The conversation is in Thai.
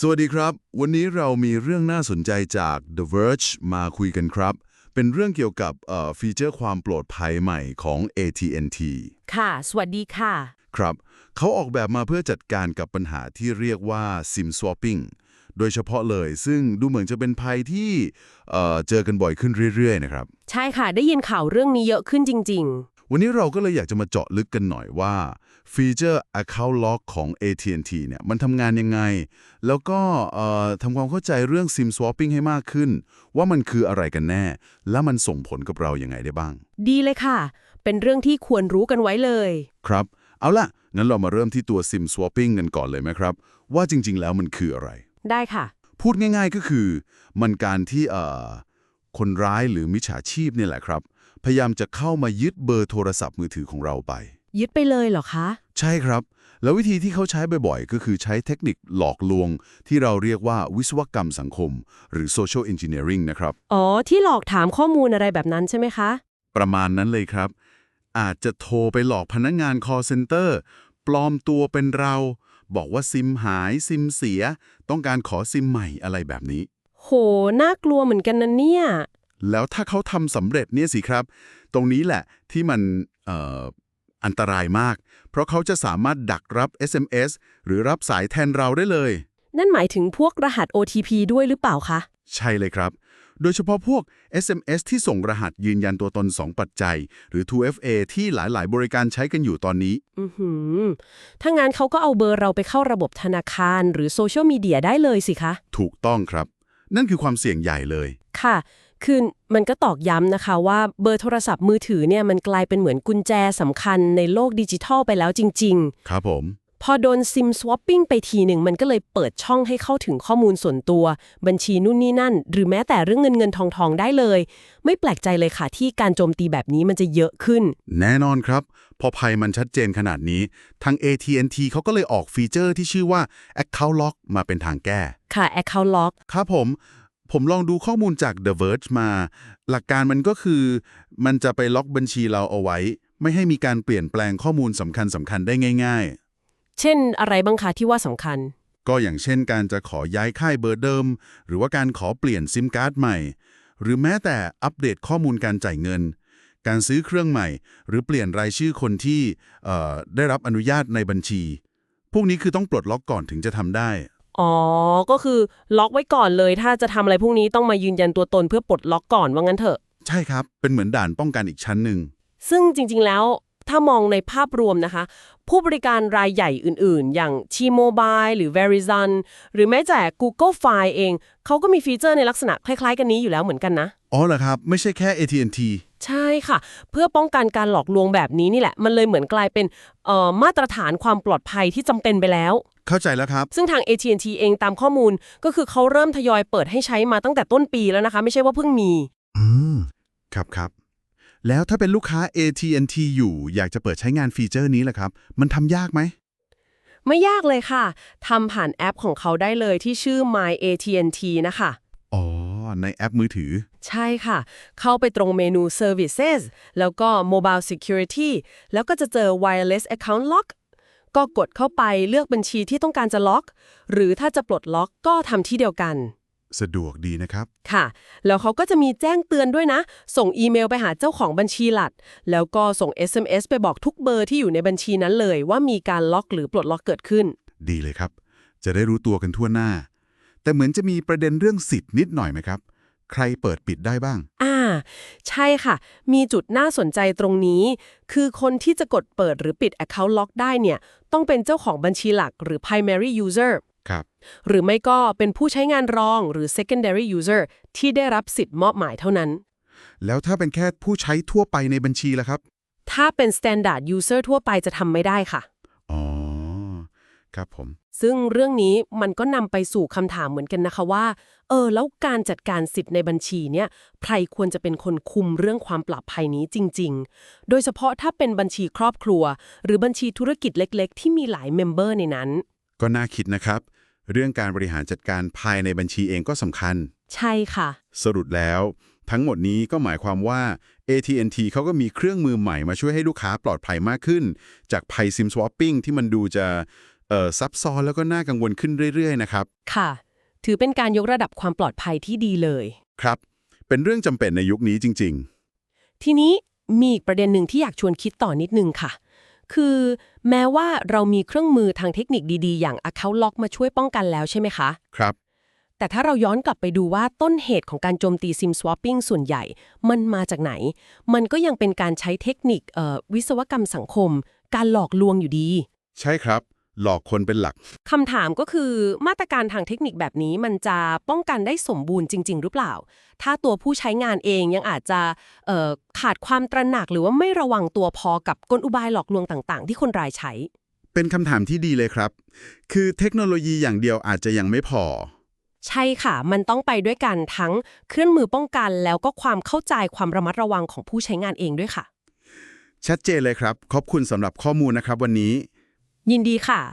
สวัสดีครับ วันนี้เรามีเรื่องน่าสนใจจาก The Verge มาคุยกันครับ เป็นเรื่องเกี่ยวกับเอ่อฟีเจอร์ความปลอดภัยใหม่ของ AT&T ค่ะ สวัสดีค่ะ ครับ เขาออกแบบมาเพื่อจัดการกับปัญหาที่เรียกว่า SIM swapping โดยเฉพาะเลยซึ่งดูเหมือนจะเป็นภัยที่เอ่อเจอกันบ่อยขึ้นเรื่อย ๆ นะครับ ใช่ค่ะ ได้ยินข่าวเรื่องนี้เยอะขึ้นจริงวันนี้เราก็เลยอยากจะมาเจาะลึกกันหน่อยว่า ฟีเจอร์ Account Lock ของ AT&T เนี่ยมันทำงานยังไง แล้วก็เอ่อทำความเข้าใจเรื่อง SIM swapping ให้มากขึ้น ว่ามันคืออะไรกันแน่ และมันส่งผลกับเรายัางไงได้บ้างๆดีเลยค่ะ เป็นเรื่องที่ควรรู้กันไว้เลย ครับ เอาล่ะ งั้นเรามาเริ่มที่ตัว SIM swapping กันก่อนเลยไหมครับ ว่าจริง ๆ แล้วมันคืออะไร ได้ค่ะ พูดง่าย ๆ ก็คือ มันการที่เอ่อคนร้ายหรือมิจฉาชีพเนี่ยแหละครับ พยายามจะเข้ามายึดเบอร์โทรศัพท์มือถือของเราไป ยึดไปเลยเหรอคะ ใช่ครับ แล้ววิธีที่เขาใช้บ่อยๆ ก็คือใช้เทคนิคหลอกลวง ที่เราเรียกว่าวิศวกรรมสังคม หรือ social engineering นะครับ อ๋อ ที่หลอกถามข้อมูลอะไรแบบนั้นใช่ไหมคะ ประมาณนั้นเลยครับ อาจจะโทรไปหลอกพนักงาน call center ปลอมตัวเป็นเรา บอกว่าซิมหายซิมเสีย ต้องการขอซิมใหม่อะไรแบบนี้ โห น่ากลัวเหมือนกันนะเนี่ย แล้วถ้าเขาทำสำเร็จเนี่ยสิครับ ตรงนี้แหละที่มันเอ่อ อันตรายมาก เพราะเขาจะสามารถดักรับ SMS หรือรับสายแทนเราได้เลย นั่นหมายถึงพวกรหัส OTP ด้วยหรือเปล่าคะ ใช่เลยครับ โดยเฉพาะพวก SMS ที่ส่งรหัสยืนยันตัวตน 2 ปัจจัย หรือ 2FA ที่หลาย ๆ บริการใช้กันอยู่ตอนนี้ อือหือถ้างั้นเขาก็เอาเบอร์เราไปเข้าระบบธนาคาร หรือโซเชียลมีเดียได้เลยสิคะ ถูกต้องครับ นั่นคือความเสี่ยงใหญ่เลย ค่ะ คือมันก็ตอกย้ำนะคะว่าเบอร์โทรศัพท์มือถือเนี่ยมันกลายเป็นเหมือนกุญแจสำคัญในโลกดิจิทัลไปแล้วจริงครับผมๆพอโดนซิมสวอปปิ้งไปทีหนึ่งมันก็เลยเปิดช่องให้เข้าถึงข้อมูลส่วนตัว บัญชีนู่นนี่นั่น หรือแม้แต่เรื่องเงินเงินทองทองได้เลย ไม่แปลกใจเลยค่ะที่การโจมตีแบบนี้มันจะเยอะขึ้น แน่นอนครับ พอภัยมันชัดเจนขนาดนี้ ทาง AT&T เขาก็เลยออกฟีเจอร์ที่ชื่อว่า Account Lock มาเป็นทางแก้ ค่ะ Account Lock ครับผม ผมลองดูข้อมูลจาก The Verge มา หลักการมันก็คือ มันจะไปล็อกบัญชีเราเอาไว้ ไม่ให้มีการเปลี่ยนแปลงข้อมูลสำคัญสำคัญได้ง่าย เช่นอะไรบ้างคะที่ว่าสำคัญ ๆ ก็อย่างเช่นการจะขอย้ายค่ายเบอร์เดิม หรือว่าการขอเปลี่ยนซิมการ์ดใหม่ หรือแม้แต่อัปเดตข้อมูลการจ่ายเงิน การซื้อเครื่องใหม่ หรือเปลี่ยนรายชื่อคนที่เอ่อได้รับอนุญาตในบัญชี พวกนี้คือต้องปลดล็อกก่อนถึงจะทำได้ อ๋อ ก็คือล็อกไว้ก่อนเลย ถ้าจะทำอะไรพวกนี้ต้องมายืนยันตัวตนเพื่อปลดล็อกก่อนว่างั้นเถอะ ใช่ครับ เป็นเหมือนด่านป้องกันอีกชั้นหนึ่ง ซึ่งจริง ๆ แล้วถ้ามองในภาพรวมนะคะ ผู้บริการรายใหญ่อื่นๆ อย่าง T-Mobile หรือ Verizon หรือแม้แต่ Google Fi เอง เขาก็มีฟีเจอร์ในลักษณะคล้ายๆ กันนี้อยู่แล้วเหมือนกันนะ อ๋อเหรอครับ ไม่ใช่แค่ AT&T ใช่ค่ะ เพื่อป้องกันการหลอกลวงแบบนี้นี่แหละ มันเลยเหมือนกลายเป็นเอ่อมาตรฐานความปลอดภัยที่จำเป็นไปแล้ว เข้าใจแล้วครับ ซึ่งทาง AT&T เองตามข้อมูลก็คือเขาเริ่มทยอยเปิดให้ใช้มาตั้งแต่ต้นปีแล้วนะคะ ไม่ใช่ว่าเพิ่งมี อืม ครับครับ แล้วถ้าเป็นลูกค้า AT&T อยู่ อยากจะเปิดใช้งานฟีเจอร์นี้แหละครับ มันทำยากไหม ไม่ยากเลยค่ะทำผ่านแอปของเขาได้เลยที่ชื่อ My AT&T นะคะ อ๋อ ในแอปมือถือ ใช่ค่ะ เข้าไปตรงเมนู Services แล้วก็ Mobile Security แล้วก็จะเจอ Wireless Account Lock ก็กดเข้าไปเลือกบัญชีที่ต้องการจะล็อก หรือถ้าจะปลดล็อกก็ทำที่เดียวกัน สะดวกดีนะครับ ค่ะ แล้วเขาก็จะมีแจ้งเตือนด้วยนะ ส่งอีเมลไปหาเจ้าของบัญชีหลัก แล้วก็ส่ง SMS ไปบอกทุกเบอร์ที่อยู่ในบัญชีนั้นเลย ว่ามีการล็อกหรือปลดล็อกเกิดขึ้น ดีเลยครับ จะได้รู้ตัวกันทั่วหน้า แต่เหมือนจะมีประเด็นเรื่องสิทธิ์นิดหน่อยไหมครับ ใครเปิดปิดได้บ้าง อ่า ใช่ค่ะ มีจุดน่าสนใจตรงนี้ คือคนที่จะกดเปิดหรือปิด Account Lock ได้เนี่ย ต้องเป็นเจ้าของบัญชีหลักหรือ primary user ครับ หรือไม่ก็เป็นผู้ใช้งานรองหรือ secondary user ที่ได้รับสิทธิ์มอบหมายเท่านั้น แล้วถ้าเป็นแค่ผู้ใช้ทั่วไปในบัญชีล่ะครับ ถ้าเป็น standard user ทั่วไปจะทำไม่ได้ค่ะอ๋อ ครับผม ซึ่งเรื่องนี้มันก็นำไปสู่คำถามเหมือนกันนะคะว่า เออ แล้วการจัดการสิทธิ์ในบัญชีเนี่ยใครควรจะเป็นคนคุมเรื่องความปลอดภัยนี้จริง ๆ โดยเฉพาะถ้าเป็นบัญชีครอบครัว หรือบัญชีธุรกิจเล็ก ๆ ที่มีหลายเมมเบอร์ในนั้น ก็น่าคิดนะครับ เรื่องการบริหารจัดการภายในบัญชีเองก็สำคัญ ใช่ค่ะ สรุปแล้ว ทั้งหมดนี้ก็หมายความว่า AT&T เขาก็มีเครื่องมือใหม่มาช่วยให้ลูกค้าปลอดภัยมากขึ้น จากภัยซิมสวอปปิ้งที่มันดูจะเอ่อ ซับซ้อนแล้วก็น่ากังวลขึ้นเรื่อย ๆ นะครับ ค่ะ ถือเป็นการยกระดับความปลอดภัยที่ดีเลย ครับ เป็นเรื่องจำเป็นในยุคนี้จริงทีนี้มีอีกประเด็นหนึ่งที่อยากชวนคิดต่อนิดนึงค่ะ คือแม้ว่าเรามีเครื่องมือทางเทคนิคดีๆ อย่าง Account Lock มาช่วยป้องกันแล้วใช่ไหมคะๆครับ แต่ถ้าเราย้อนกลับไปดูว่าต้นเหตุของการโจมตีซิมสว a ปปิ้งส่วนใหญ่ มันมาจากไหน มันก็ยังเป็นการใช้เทคนิคเอ่อวิศวกรรมสังคม การหลอกลวงอยู่ดี ใช่ครับ หลอกคนเป็นหลัก คำถามก็คือมาตรการทางเทคนิคแบบนี้มันจะป้องกันได้สมบูรณ์จริง ๆ หรือเปล่า ถ้าตัวผู้ใช้งานเองยังอาจจะเอ่อขาดความตระหนักหรือว่าไม่ระวังตัวพอกับกลอุบายหลอกลวงต่าง ๆ ที่คนรายใช้ เป็นคำถามที่ดีเลยครับ คือเทคโนโลยีอย่างเดียวอาจจะยังไม่พอ ใช่ค่ะ มันต้องไปด้วยกันทั้งเครื่องมือป้องกัน แล้วก็ความเข้าใจความระมัดระวังของผู้ใช้งานเองด้วยค่ะ ชัดเจนเลยครับ ขอบคุณสำหรับข้อมูลนะครับวันนี้ยินดีค่ะ